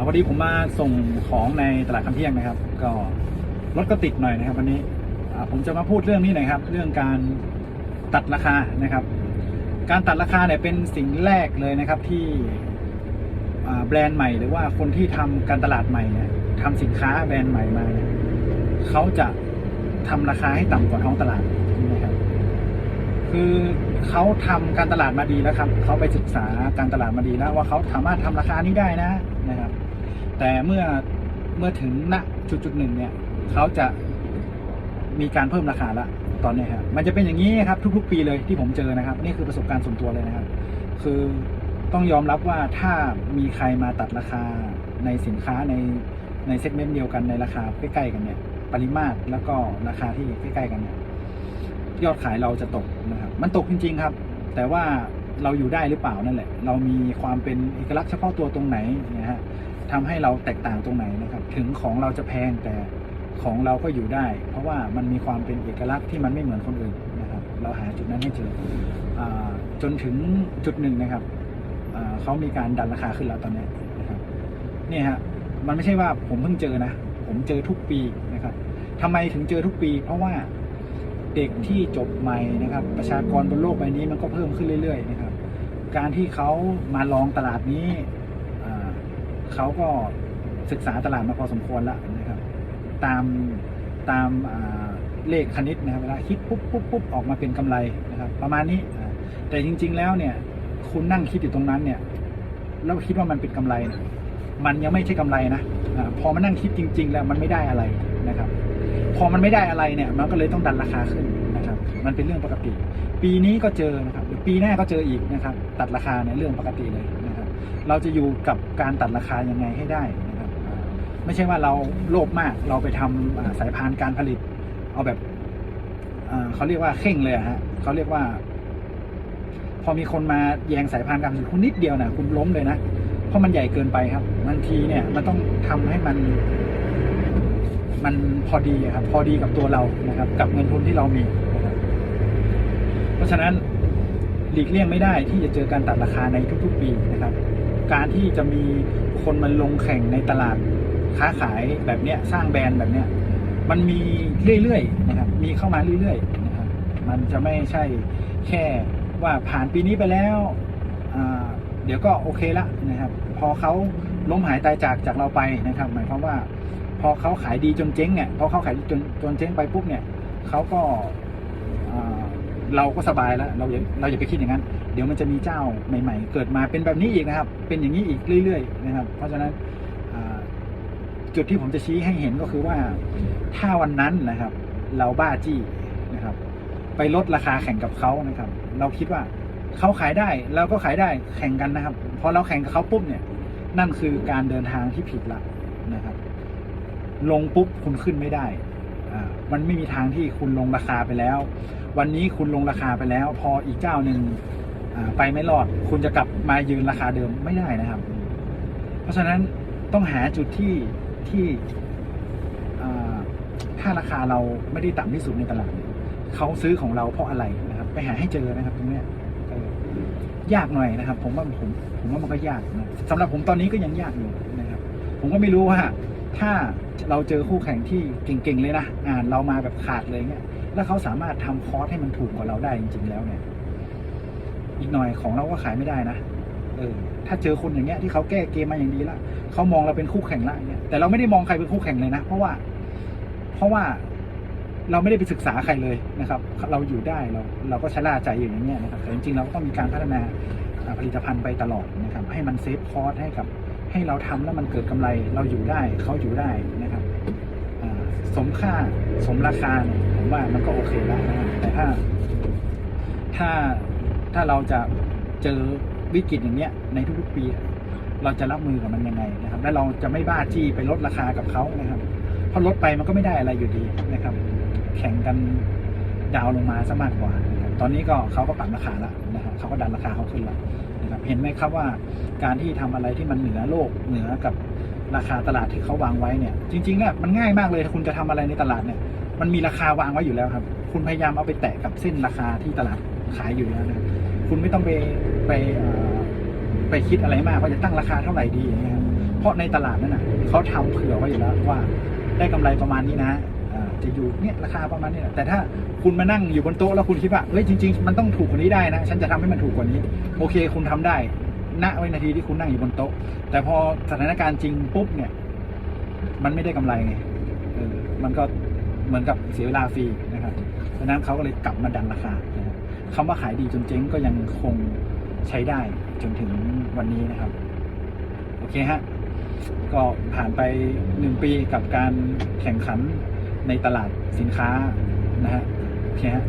เอาพอดีผมมาส่งของในตลาดคำเที่ยงนะครับ ก็รถก็ติดหน่อยนะครับ วันนี้ผมจะมาพูดเรื่องนี้หน่อยครับ เรื่องการตัดราคานะครับ การตัดราคาเนี่ยเป็นสิ่งแรกเลยนะครับที่แบรนด์ใหม่ หรือว่าคนที่ทำการตลาดใหม่เนี่ยทำสินค้าแบรนด์ใหม่มาเนี่ยเขาจะทำราคาให้ต่ำกว่าท้องตลาดนะครับ คือเขาทำการตลาดมาดีแล้วครับเขาไปศึกษาการตลาดมาดีแล้วว่าเขาสามารถทำราคานี้ได้นะนะครับ แต่เมื่อเมื่อถึงณจุดจุดหนึ่งเนี่ยเขาจะมีการเพิ่มราคาละตอนนี้ครับมันจะเป็นอย่างนี้ครับทุก ๆ ปีเลยที่ผมเจอนะครับ นี่คือประสบการณ์ส่วนตัวเลยนะครับ คือต้องยอมรับว่าถ้ามีใครมาตัดราคาในสินค้าในในเซกเมนต์เดียวกันในราคาใกล้ๆกันเนี่ย ปริมาตรแล้วก็ราคาที่ใกล้ๆกันเนี่ยยอดขายเราจะตกนะครับ มันตกจริง ๆครับ แต่ว่าเราอยู่ได้หรือเปล่านั่นแหละ เรามีความเป็นเอกลักษณ์เฉพาะตัวตรงไหนนะฮะ ทำให้เราแตกต่างตรงไหนนะครับ ถึงของเราจะแพงแต่ของเราก็อยู่ได้ เพราะว่ามันมีความเป็นเอกลักษณ์ที่มันไม่เหมือนคนอื่นนะครับ เราหาจุดนั้นให้เจออจนถึงจุดหนึ่งนะครับเขามีการดันราคาขึ้นแล้วตอนนี้นะครับเนี่ยฮะมันไม่ใช่ว่าผมเพิ่งเจอนะ ผมเจอทุกปีนะครับทำไมถึงเจอทุกปี เพราะว่าเด็กที่จบใหม่นะครับ ประชากรบนโลกใบนี้มันก็เพิ่มขึ้นเรื่อย ๆ นะครับ การที่เขามาลองตลาดนี้ เขาก็ศึกษาตลาดมาพอสมควรแล้วนะครับ ตามตามเลขคณิตนะครับเวลาคิดปุ๊บปุ๊บปุ๊บออกมาเป็นกำไรนะครับ ประมาณนี้แต่จริง ๆ แล้วเนี่ย คุณนั่งคิดอยู่ตรงนั้นเนี่ยแล้วคิดว่ามันเป็นกำไรนี่ยมันยังไม่ใช่กำไรนะพอมานั่งคิดจริง ๆ แล้วมันไม่ได้อะไรนะครับ พอมันไม่ได้อะไรเนี่ย มันก็เลยต้องดันราคาขึ้นนะครับ มันเป็นเรื่องปกติ ปีนี้ก็เจอนะครับปีหน้าก็เจออีกนะครับ ตัดราคาในยเรื่องปกติเลย เราจะอยู่กับการตัดราคายังไงให้ได้นะครับไม่ใช่ว่าเราโลภมากเราไปทำอ่าสายพานการผลิต เอาแบบเขาเรียกว่าเข่งเลยฮะเขาเรียกว่า พอมีคนมาแยงสายพานการผลิตคุณนิดเดียวนะคุณล้มเลยนะเพราะมันใหญ่เกินไปครับบางทีเนี่ยมันต้องทำให้มัน มันพอดีครับ พอดีกับตัวเรานะครับ กับเงินทุนที่เรามี เพราะฉะนั้น หลีกเลี่ยงไม่ได้ที่จะเจอการตัดราคาในทุกๆ ปีนะครับ การที่จะมีคนมาลงแข่งในตลาดค้าขายแบบเนี้ยสร้างแบรนด์แบบเนี้ยมันมีเรื่อยๆนะครับมีเข้ามาเรื่อยๆนะครับมันจะไม่ใช่แค่ว่าผ่านปีนี้ไปแล้วเดี๋ยวก็โอเคละนะครับ พอเขาล้มหายตายจากจากเราไปนะครับ หมายความว่า พอเขาขายดีจนเจ๊งเนี่ยพอเขาขายดีจนจนเจ๊งไปปุ๊บเนี่ยเขาก็า เราก็สบายแล้วเราอย่าเราอย่าไปคิดอย่างนั้น เดี๋ยวมันจะมีเจ้าใหม่ ๆ เกิดมาเป็นแบบนี้อีกนะครับ เป็นอย่างนี้อีกเรื่อยๆนะครับ เพราะฉะนั้นจุดที่ผมจะชี้ให้เห็นก็คือว่าถ้าวันนั้นนะครับ เราบ้าจี้นะครับ ไปลดราคาแข่งกับเขานะครับ เราคิดว่าเขาขายได้เราก็ขายได้แข่งกันนะครับพอเราแข่งกับเขาปุ๊บเนี่ย นั่นคือการเดินทางที่ผิดละนะครับ ลงปุ๊บคุณขึ้นไม่ได้ มันไม่มีทางที่คุณลงราคาไปแล้ว วันนี้คุณลงราคาไปแล้ว พออีกเจ้าหนึ่งไปไม่รอด คุณจะกลับมายืนราคาเดิมไม่ได้นะครับ เพราะฉะนั้นต้องหาจุดที่ที่อ่าถ้าราคาเราไม่ได้ต่ำที่สุดในตลาดเขาซื้อของเราเพราะอะไรนะครับ ไปหาให้เจอนะครับ ตรงเนี้ยยากหน่อยนะครับ ผมว่าผมผมว่ามันก็ยากนะสำหรับผมตอนนี้ก็ยังยากอยู่นะครับ ผมก็ไม่รู้ว่า ถ้าเราเจอคู่แข่งที่เก่งๆเลยนะอ่านเรามาแบบขาดเลยเนี่ยแล้วเขาสามารถทำคอร์สให้มันถูกกว่าเราได้จริง ๆ แล้วเนี่ย อีกหน่อยของเราก็ขายไม่ได้นะเออถ้าเจอคนอย่างเงี้ยที่เขาแก้เกมมาอย่างดีละเขามองเราเป็นคู่แข่งละเนี่ยแต่เราไม่ได้มองใครเป็นคู่แข่งเลยนะ เพราะว่า เพราะว่าเราไม่ได้ไปศึกษาใครเลยนะครับ เราอยู่ได้เราเราก็ชะล่าใจอยู่อย่างเงี้ยนะครับแต่จริงๆเราก็ต้องมีการพัฒนาผลิตภัณฑ์ไปตลอดนะครับ ให้มันเซฟคอร์สให้กับ ให้เราทำแล้วมันเกิดกำไรเราอยู่ได้เขาอยู่ได้นะครับสมค่าสมราคาผมว่ามันก็โอเคแล้วนะแต่ถ้า ถ้าถ้าเราจะเจอวิกฤตอย่างเนี้ยในทุกๆปี เราจะรับมือกับมันยังไงนะครับ และเราจะไม่บ้าจี้ไปลดราคากับเขานะครับเพราะลดไปมันก็ไม่ได้อะไรอยู่ดีนะครับ แข่งกันดาวลงมาซะมากกว่า ตอนนี้ก็เขาก็ปรับราคาแล้วนะครับเขาก็ดันราคาเขาขึ้นแล้ว นะครับเห็นไหมครับว่าการที่ทำอะไรที่มันเหนือโลกเหนือกับราคาตลาดที่เขาวางไว้เนี่ย จริงๆเนี่ยมันง่ายมากเลยถ้าคุณจะทำอะไรในตลาดเนี่ย มันมีราคาวางไว้อยู่แล้วครับ คุณพยายามเอาไปแตะกับเส้นราคาที่ตลาดขายอยู่แล้วนะคุณไม่ต้องไปไปไปคิดอะไรมากว่าจะตั้งราคาเท่าไหร่ดีอย่างเงี้ยครับเพราะในตลาดนั้นน่ะเขาทำเผื่อไว้อยู่แล้วว่า ได้กำไรประมาณนี้นะ จะอยู่เนี่ยราคาประมาณนี้แหละแต่ถ้าคุณมานั่งอยู่บนโต๊ะแล้วคุณคิดว่าเฮ้ยจริงๆมันต้องถูกกว่านี้ได้นะฉันจะทำให้มันถูกกว่านี้ โอเค คุณทำได้ณวินาทีที่คุณนั่งอยู่บนโต๊ะ แต่พอสถานการณ์จริงปุ๊บเนี่ย มันไม่ได้กำไรไงเออมันก็เหมือนกับเสียเวลาฟรีนะครับดังนั้นเขาก็เลยกลับมาดันราคาครับคำว่าขายดีจนเจ๊งก็ยังคงใช้ได้จนถึงวันนี้นะครับ โอเคฮะก็ผ่านไปหนึ่งปีกับการแข่งขัน ในตลาดสินค้านะฮะโอเคฮะ